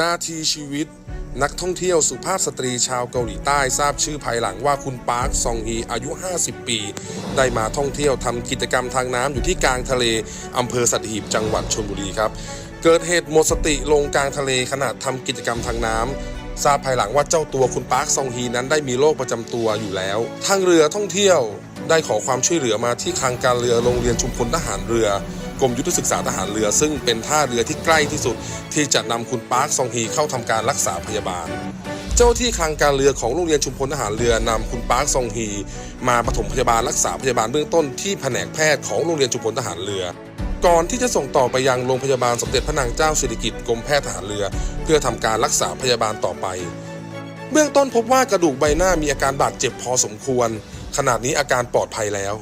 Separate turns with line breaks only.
นาทีชีวิต นักท่องเที่ยวสุภาพสตรีชาวเกาหลีใต้ทราบชื่อภายหลังว่าคุณปาร์คซองฮีอายุ 50 ปี ได้มาท่องเที่ยวทำกิจกรรมทางน้ำอยู่ที่กลางทะเลอำเภอสัตหีบจังหวัดชลบุรีครับ เกิดเหตุหมดสติลงกลางทะเลขณะทำกิจกรรมทางน้ำทราบภายหลังว่าเจ้าตัวคุณปาร์คซองฮีนั้นได้มีโรคประจำตัวอยู่แล้ว ทางเรือท่องเที่ยวได้ขอความช่วยเหลือมาที่คลังการเรือโรงเรียนชุมพลทหารเรือ กรมยุทธศึกษาทหารเรือ ซึ่งเป็นท่าเรือที่ใกล้ที่สุด ที่จะนำคุณปาร์คซองฮีเข้าทำการรักษาพยาบาล เจ้าที่คลังการเรือของโรงเรียนชุมพลทหารเรือนำคุณปาร์คซองฮี มาปฐมพยาบาลรักษาพยาบาลเบื้องต้นที่แผนกแพทย์ของโรงเรียนชุมพลทหารเรือก่อนที่จะส่งต่อไปยังโรงพยาบาลสมเด็จพระนางเจ้าสิริกิติ์กรมแพทย์ทหารเรือ เพื่อทำการรักษาพยาบาลต่อไป เบื้องต้นพบว่ากระดูกใบหน้ามีอาการบาดเจ็บพอสมควร ขณะนี้อาการปลอดภัยแล้ว